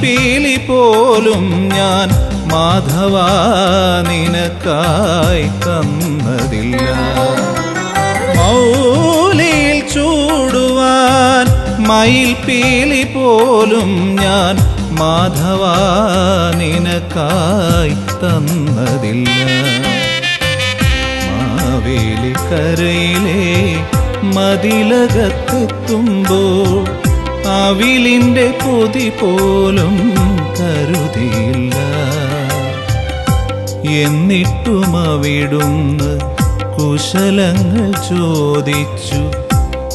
പീലി പോലും ഞാൻ മാധവ നിനക്കായി തന്നതില്ല. മൗലിയിൽ ചൂടുവാൻ മയിൽ പീലി പോലും ഞാൻ മാധവ നിനക്കായി തന്നതില്ല. മാവേലിക്കരയിലെ മതിലകത്തെത്തുമ്പോൾ അവിലിന്റെ പൊതി പോലും കരുതിയില്ല. എന്നിട്ടും അവിടുന്ന് കുശലങ്ങൾ ചോദിച്ചു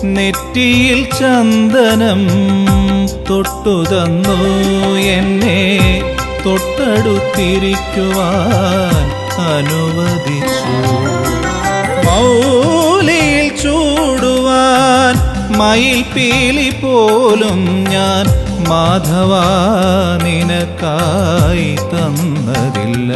നെറ്റിയിൽ ചന്ദനം തൊട്ടു തന്നു എന്നെ തൊട്ടടുത്തിരിക്കുവാൻ അനുവദിച്ചു. മൗലിയിൽ ചൂടുവാൻ മയിൽ പീലി പോലും ഞാൻ മാധവ നിനക്കായി തന്നതില്ല.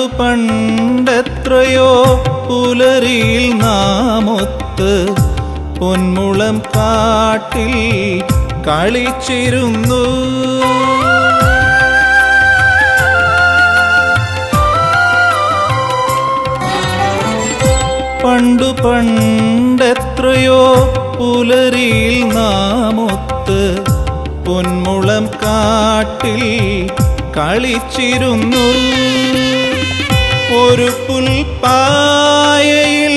പണ്ടു പണ്ടെത്രയോ പുലരിയിൽ നാമൊത്ത് പൊന്മുളം കാട്ടിൽ കളിച്ചിരുന്നു. പണ്ടു പണ്ടെത്രയോ പുലരിയിൽ നാമൊത്ത് പൊന്മുളം കാട്ടിൽ കളിച്ചിരുന്നു. ഒരു പുൽപ്പായയിൽ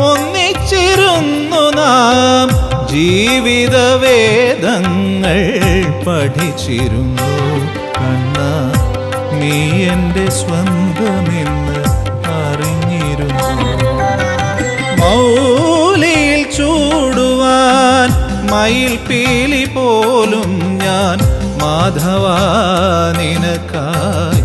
ഒന്നിച്ചിരുന്നു നാം. ജീവിതവേദങ്ങൾ പഠിച്ചിരുന്നു. കണ്ണ നീ എന്റെ സ്വന്തമെന്ന് അറിഞ്ഞിരുന്നു. മൗലിയിൽ ചൂടുവാൻ മയിൽ പീലി പോലും ഞാൻ മാധവ നിനക്കായി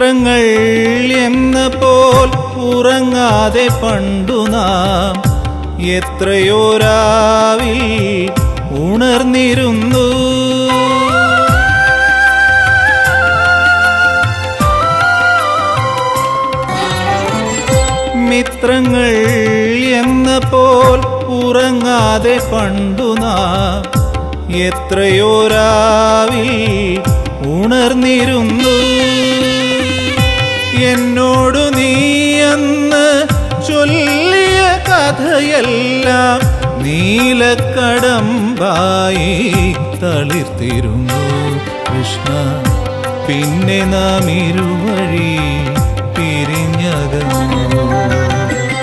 മിത്രങ്ങൾ എന്ന പോൽ ഉറങ്ങാതെ പണ്ടു നാം എത്രയോ രാവിൽ ഉണർന്നിരുന്നു. മിത്രങ്ങൾ എന്ന പോൽ ഉറങ്ങാതെ പണ്ടു നാം എത്രയോ രാവിൽ ഉണർന്നിരുന്നു. എന്നോടു നീ അന്ന് ചൊല്ലിയ കഥയെല്ലാം നീലക്കടമ്പായി തളിർത്തിരുന്നു കൃഷ്ണ. പിന്നെ നാം ഇരുവഴി പിരിഞ്ഞകന്നു.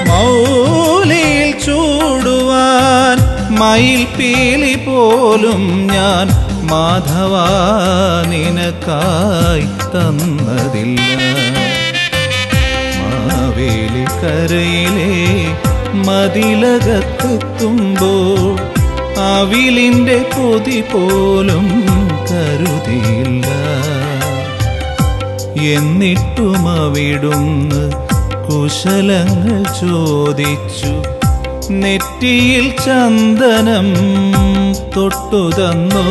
മൗലിയിൽ ചൂടുവാൻ മയിൽ പീലി പോലും ഞാൻ മാധവ നിനക്കായി തന്നതില്ല. മാവേലിക്കരയിലെ മതിലകത്തെത്തുമ്പോൾ അവിലിന്റെ പൊതി പോലും കരുതിയില്ല. എന്നിട്ടും അവിടുന്ന് കുശലങ്ങൾ ചോദിച്ചു നെറ്റിയിൽ ചന്ദനം തൊട്ടു തന്നു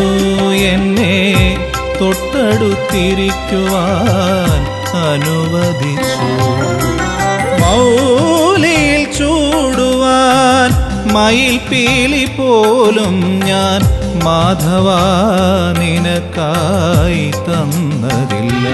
എന്നെ തൊട്ടടുത്തിരിക്കുവാൻ അനുവദിച്ചു. മൗലിയിൽ ചൂടുവാൻ മയിൽ പീലി പോലും ഞാൻ മാധവ നിനക്കായി തന്നതില്ല.